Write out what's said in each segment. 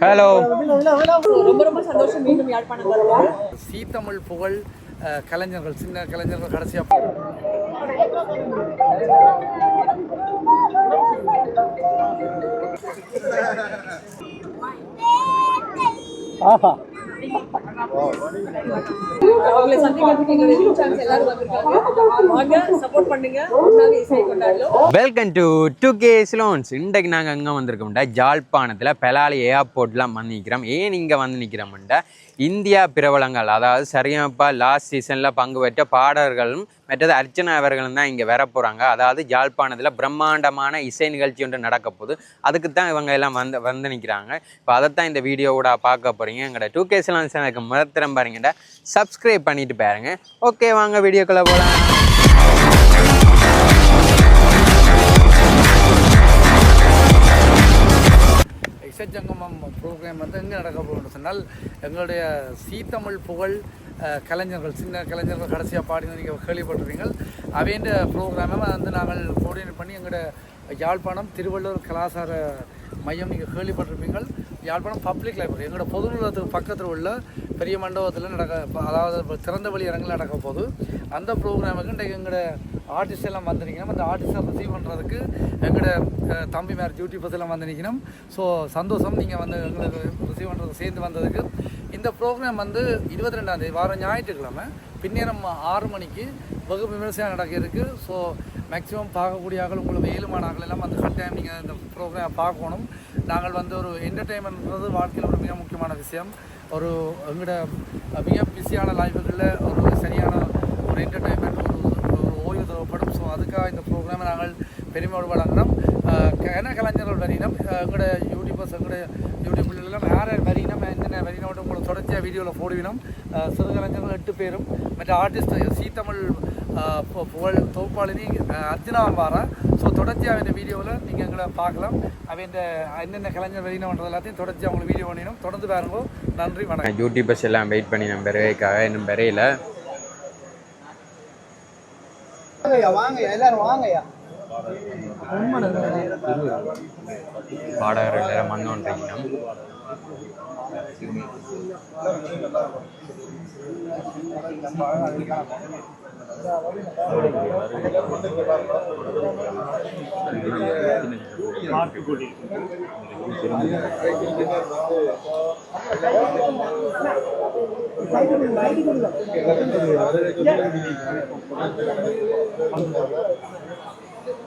Hello ரொம்ப ரொம்ப சந்தோஷம் மீண்டும் யாழ்ப்பாணம் வருவோம். சீத்தமிழ் புகழ் அஹ், கலைஞர்கள் சின்ன கலைஞர்கள் கடைசியாக அவங்களை சந்திக்கிறதுக்கு எங்க சேனல்ஸ் எல்லாரும் வந்திருக்காங்க. வாங்க சப்போர்ட் பண்ணுங்க. இசை கொண்டாடலாம் வெல்கம் டு டூ கே ஸ்லோன்ஸ் இன்றைக்கு நாங்கள் அங்கே வந்திருக்கோம்டா. ஜாழ்ப்பாணத்தில் பெலாலி ஏர்போர்ட்லாம் வந்து நிற்கிறோம் ஏன் இங்கே வந்து நிற்கிறோம்டா இந்தியா பிரபலங்கள் அதாவது சரியாப்பா லாஸ்ட் சீசனில் பங்கு பெற்ற பாடகர்களும் மற்றது அர்ச்சனா அவர்களும் தான் இங்கே வர போகிறாங்க அதாவது ஜாழ்ப்பாணத்தில் பிரம்மாண்டமான இசை நிகழ்ச்சி ஒன்று நடக்க போகுது. அதுக்கு தான் இவங்க எல்லாம் வந்து வந்து நிற்கிறாங்க இப்போ அதைத்தான் இந்த வீடியோவோட பார்க்க போகிறீங்க எங்களோட டூ கே ஸ்லோன்ஸ் எனக்கு முதத்திரம் பாருங்கடா. சப்ஸ்கிரைப் பண்ணிட்டு பாருங்கள் ஓகே வாங்க வீடியோக்குள்ளே போகலாம் இசைச்சங்கமம் ப்ரோக்ராம் வந்து எங்கே நடக்க போகுதுன்னு சொன்னால் எங்களுடைய சீத்தமிழ் புகழ் கலைஞர்கள் சின்ன கலைஞர்கள் கடைசியாக பாடினது நீங்கள் கேள்விப்பட்டிருப்பீங்கள் அவைன்ற ப்ரோக்ராமை வந்து நாங்கள் கோஆர்டினேட் பண்ணி எங்களோட யாழ்ப்பாணம் திருவள்ளூர் கலாச்சார மையம் நீங்கள் கேள்விப்பட்டிருப்பீங்கள் யாழ்ப்பாணம் பப்ளிக் லைப்ரரி எங்களோட பொது நூலகத்துக்கு பக்கத்தில் உள்ள பெரிய மண்டபத்தில் நடக்க அதாவது இப்ப திறந்த வழி இடங்கள் நடக்க போது அந்த ப்ரோக்ராமுக்கு இன்றைக்கு எங்களோட ஆர்டிஸ்ட் எல்லாம் வந்து நிற்கணும் அந்த ஆர்டிஸ்டை ரிசீவ் பண்ணுறதுக்கு எங்களோட தம்பி மேர் டியூட்டி பஸ்ஸெல்லாம் வந்து நிற்கணும் ஸோ சந்தோஷம். நீங்கள் வந்து எங்களுக்கு ரிசீவ் பண்ணுறது சேர்ந்து வந்ததுக்கு இந்த ப்ரோக்ராம் வந்து இருபத்தி ரெண்டாம் தேதி வாரம் ஞாயிற்றுக்கிழமை பின்னேரம் ஆறு மணிக்கு வகுப்பு விமர்சையாக நடக்க இருக்குது ஸோ மேக்ஸிமம் பார்க்கக்கூடிய ஆக்கள் உங்களுக்கு ஏழுமான ஆக்கள் எல்லாம் வந்து கட்டாயம் நீங்கள் இந்த ப்ரோக்ராம் பார்க்கணும். நாங்கள் வந்து ஒரு என்டர்டெயின்மெண்ட்ன்றது வாழ்க்கையில் ஒரு மிக முக்கியமான விஷயம். ஒரு எங்களோட மிக பிஸியான லைஃபுகளில் ஒரு சரியான ஒரு என்டர்டெயின்மெண்ட் ஒரு ஒரு ஓய்வு தேவைப்படும். ஸோ அதுக்காக இந்த ப்ரோக்ராமை நாங்கள் பெருமையோடு வழங்கினோம் என்ன கலைஞர்கள் வரினம் எங்களோட யூடியூபர்ஸ் எங்களோட யூடியூப்லாம் யார் யார் வரினம் என்னென்ன வரினோட உங்களை தொடர்ச்சியாக வீடியோவில் போடுவினோம் அஹ், சிறு கலைஞர்கள் எட்டு பேரும். மற்ற ஆர்டிஸ்ட் சீத்தமிழ் அஹ், பு- புகழ் தொகுப்பாளினி அர்ச்சனா வாரா ஸோ தொடர்ச்சியாக இந்த வீடியோவில் நீங்கள் எங்களை பார்க்கலாம். அவன் இந்த என்னென்ன கலைஞர் வரினம்ன்றது எல்லாத்தையும் தொடர்ச்சியாக உங்களுக்கு வீடியோ பண்ணினோம் தொடர்ந்து பாருங்க. நன்றி வணக்கம். யூடியூபர்ஸ் எல்லாம் வெயிட் பண்ணி நம்ம பெறவேக்காக இன்னும் பெறையில. வாங்கய்யா வாங்கய்யா எல்லாரும் வாங்கய்யா. பாடகர்கள் எல்லாம் வந்தோன்றீங்க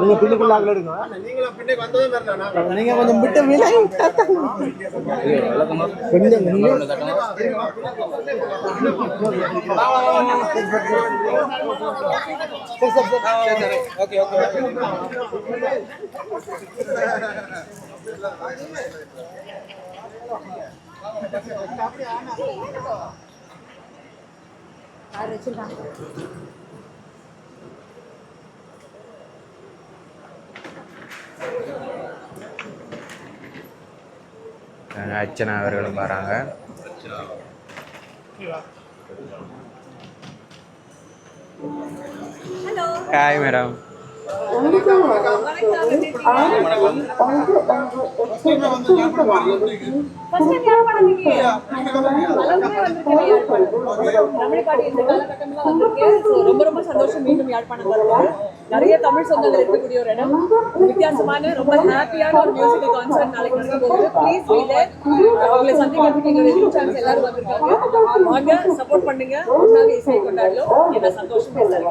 நீங்க பின்னுக்குள்ள எடுங்க. நீங்க கொஞ்சம் விட்டு விலை கொஞ்சம் வச்சிருக்காங்க. அர்ச்சனா அவர்களும் வராங்க. ஹாய் மேடம் ஃபர்ஸ்ட் ரொம்ப ரொம்ப சந்தோஷம். மீண்டும் யாழ்ப்பாணம் வருவோம் நிறைய தமிழ் சொந்தங்கள் இருக்கக்கூடிய ஒரு இடம். வித்தியாசமான ரொம்ப ஹாப்பியான ஒரு மியூசிக்கல் கான்சர்ட் நாளைக்கு நடக்க போகுது. ப்ளீஸ் வீலே சந்திக்கிறதுக்கு எங்க யூடியூப் சேனல்ஸ் எல்லாரும் வந்திருக்காங்க. வாங்க சப்போர்ட் பண்ணுங்க. ஒன்றாக கொண்டாடலாம். என்ன சந்தோஷம் பேசுறாங்க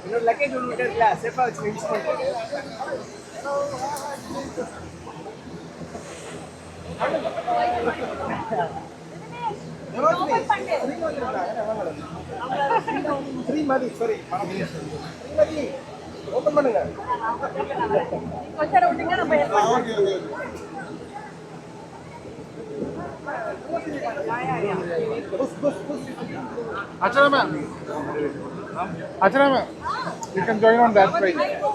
இன்னொரு லக்கேஜ் ஒன்று இருக்குல்ல சேஃபாக வச்சு யூஸ் பண்ணுறது ஸ்ரீமதி சாரி ஸ்ரீமதி ஓப்பன் பண்ணுங்க கொஞ்சம் விட்டீங்க நம்ம ஏற்பாடு ma'am. Achara ma'am. You can join on that page.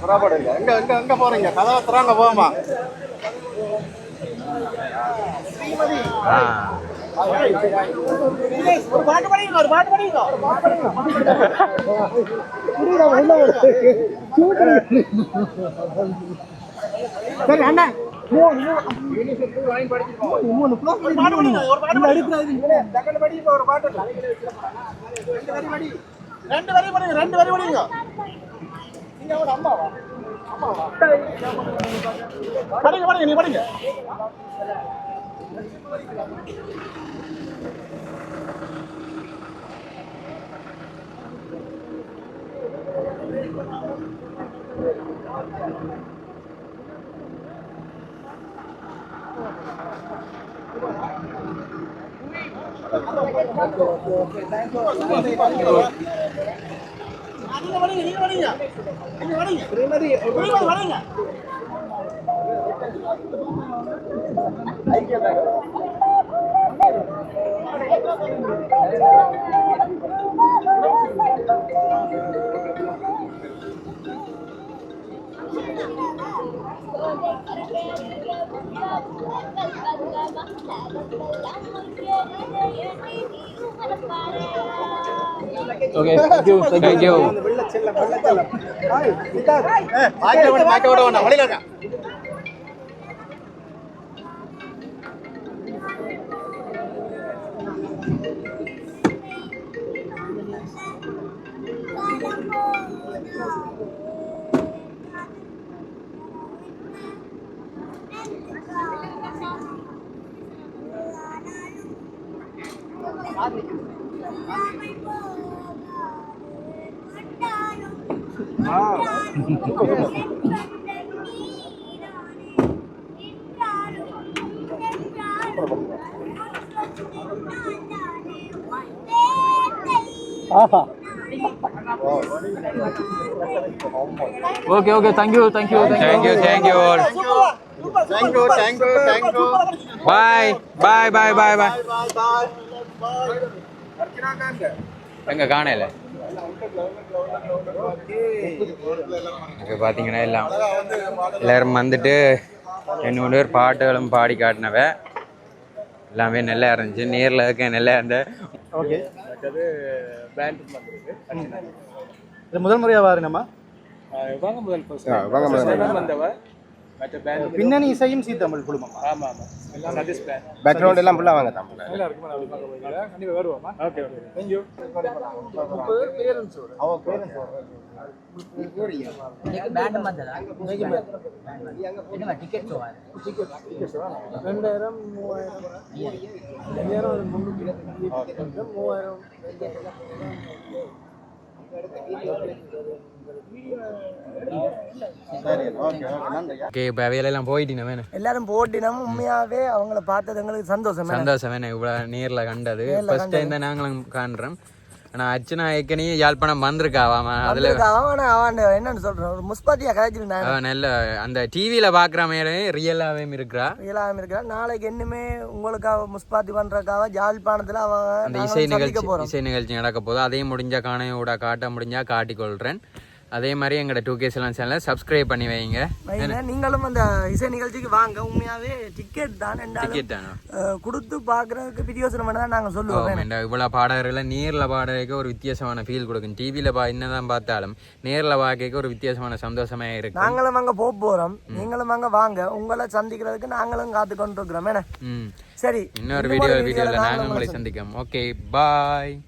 புறாப்படுங்க எங்க எங்க எங்க போறீங்க கதவை திறாங்க போமா ஒரு பாட்டு படிங்க ஒரு பாட்டு படிங்க ஒரு பாட்டு படிங்க ஒரு சரி அண்ணா மூணு ரெண்டு வரி படிங்க ரெண்டு வரி படிங்க நீங்க அவன் அம்மாவா படிங்க படிங்க நீ படிங்க Thank you. ஐக்கியதாக okay thank you thank you വെള്ളച്ചെല്ല വെള്ളച്ചെല്ല ആയി Okay, okay, thank you, thank you, thank you, thank you, all. thank you, thank you, thank you, bye, bye, bye, bye, bye, bye, bye. எங்க காணல இப்போ பார்த்தீங்கன்னா எல்லாம். எல்லாரும் வந்துட்டு ரெண்டு மூணு பேர் பாட்டுகளும் பாடி காட்டினவ. எல்லாமே நல்லா இருந்துச்சு. நேரில் இருக்க நல்லா இருந்த. ஓகே. இது முதல் முறையாக வாருங்கம்மா வாங்க முதல் வந்தவ. பின்னணி இசையும் சி தமிழ் குழுமம் ஆமாம் ஆமாம் பேக்ரவுண்ட் எல்லாம் ஃபுல்லாக வாங்க தமிழ் கண்டிப்பாக வருவோமா? Okay okay. Thank you parents அவ பேரண்ட்ஸ் ரெண்டாயிரம் மூவாயிரம். மூவாயிரம். ஓகே இப்போ அவையிலெல்லாம் எல்லாரும் போட்டினோம் உண்மையாவே அவங்கள பார்த்தது எங்களுக்கு சந்தோஷம் சந்தோஷம் வேணும் இவ்வளோ நேரில் கண்டது. ஃபர்ஸ்ட் டைம் தான் நாங்களும் காண்றோம். ஆனால் அர்ச்சனா ஏற்கனவே யாழ்ப்பாணம் வந்திருக்காவாமா அதில் அவன் என்னன்னு சொல்றேன். ஒரு முஸ்பாத்தியா கதைச்சிருந்தேன் அவ நல்ல அந்த டிவியில் பார்க்குற மாதிரி ரியலாகவே இருக்கிறா. இயலாம இருக்கிறான் நாளைக்கு என்னமே உங்களுக்காக முஸ்பாத்தி பண்றதுக்காக ஜாழ்ப்பாணத்துல அவன் அந்த இசை நிகழ்ச்சி இசை நிகழ்ச்சி நடக்க போகுது. அதையும் முடிஞ்சா காணையோட காட்ட முடிஞ்சா காட்டிக்கொள்கிறேன் அதே மாதிரி எங்களோட டூ கே செலன் சேனலை சப்ஸ்கிரைப் பண்ணி வைங்க. நீங்களும் அந்த இசை நிகழ்ச்சிக்கு வாங்க. உண்மையாவே டிக்கெட் தான். டிக்கெட் தானே? கொடுத்து பாக்குறதுக்கு பிரியோசனம் தான் நாங்க சொல்லுவோம். இவ்வளோ பாடகர்களை நேரில் பாடுறதுக்கு ஒரு வித்தியாசமான ஃபீல் கொடுக்கும். டிவியில் பா என்னதான் பார்த்தாலும் நேரில் பார்க்க ஒரு வித்தியாசமான சந்தோஷமே இருக்கு நாங்களும் அங்க போக போறோம். நீங்களும் அங்க வாங்க. உங்களை சந்திக்கிறதுக்கு நாங்களும் காத்து கொண்டு இருக்கிறோம் என்ன சரி. இன்னொரு வீடியோ வீடியோவில் நாங்கள் உங்களை சந்திக்கோம். Okay bye